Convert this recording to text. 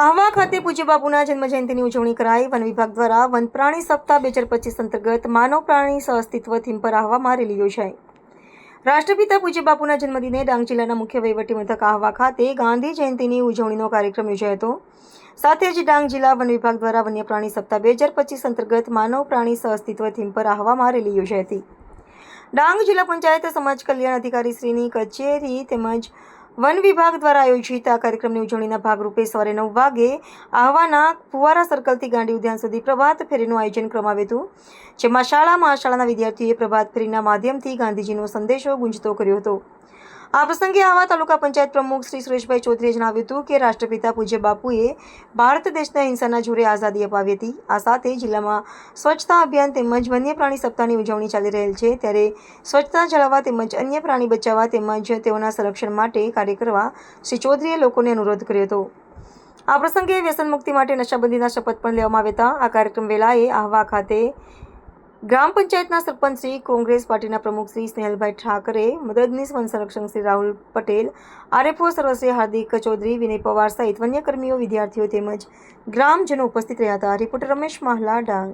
આહવા ખાતે પૂજ્ય બાપુના જન્મજયંતિની ઉજવણી કરાઈ. વન વિભાગ દ્વારા વન પ્રાણી સપ્તાહ બે હજાર પચીસ અંતર્ગત માનવ પ્રાણી સહઅસ્તિત્વ થીમ પર આહવામાં રેલી યોજાઈ. રાષ્ટ્રપિતા પૂજ્ય બાપુના જન્મદિને ડાંગ જિલ્લાના મુખ્ય વહીવટી મથક આહવા ખાતે ગાંધી જયંતિની ઉજવણીનો કાર્યક્રમ યોજાયો હતો. સાથે જ ડાંગ જિલ્લા વન વિભાગ દ્વારા વન્ય પ્રાણી સપ્તાહ બે હજાર પચીસ અંતર્ગત માનવ પ્રાણી સહઅસ્તિત્વ થીમ પર આહવામાં રેલી યોજાઈ હતી. ડાંગ જિલ્લા પંચાયત સમાજ કલ્યાણ અધિકારી શ્રીની કચેરી તેમજ વન વિભાગ દ્વારા આયોજિત આ કાર્યક્રમની ઉજવણીના ભાગરૂપે સવારે નવ વાગે આહવાના ફુવારા સર્કલથી ગાંધી ઉદ્યાન સુધી પ્રભાત ફેરીનું આયોજન કરવામાં આવ્યું હતું, જેમાં શાળા મહાશાળાના વિદ્યાર્થીઓએ પ્રભાત ફેરીના માધ્યમથી ગાંધીજીનો સંદેશો ગુંજતો કર્યો હતો. આ પ્રસંગે આવા તાલુકા પંચાયત પ્રમુખ શ્રી સુરેશભાઈ ચૌધરીએ જણાવ્યું હતું કે રાષ્ટ્રપિતા પૂજ્ય બાપુએ ભારત દેશના હિંસાના જોરે આઝાદી અપાવી હતી. આ સાથે જિલ્લામાં સ્વચ્છતા અભિયાન તેમજ વન્ય પ્રાણી સપ્તાહની ઉજવણી ચાલી રહેલ છે. ત્યારે સ્વચ્છતા જાળવવા તેમજ અન્ય પ્રાણી બચાવવા તેમજ તેઓના સંરક્ષણ માટે કાર્ય કરવા શ્રી ચૌધરીએ લોકોને અનુરોધ કર્યો હતો. આ પ્રસંગે વ્યસન મુક્તિ માટે નશાબંધીના શપથ પણ લેવામાં આવ્યા હતા. આ કાર્યક્રમ વેલાએ આહવા ખાતે ગ્રામ પંચાયતના સરપંચ શ્રી, કોંગ્રેસ પાર્ટીના પ્રમુખ શ્રી સ્નેહલભાઈ ઠાકરે, મદદનીશ વન સંરક્ષક શ્રી રાહુલ પટેલ, આરએફઓ સર્વશ્રી હાર્દિક ચૌધરી, વિનય પવાર સહિત વન્યકર્મીઓ વિદ્યાર્થીઓ તેમજ ગ્રામજનો ઉપસ્થિત રહ્યા હતા. રિપોર્ટર રમેશ માહલા, ડાંગ.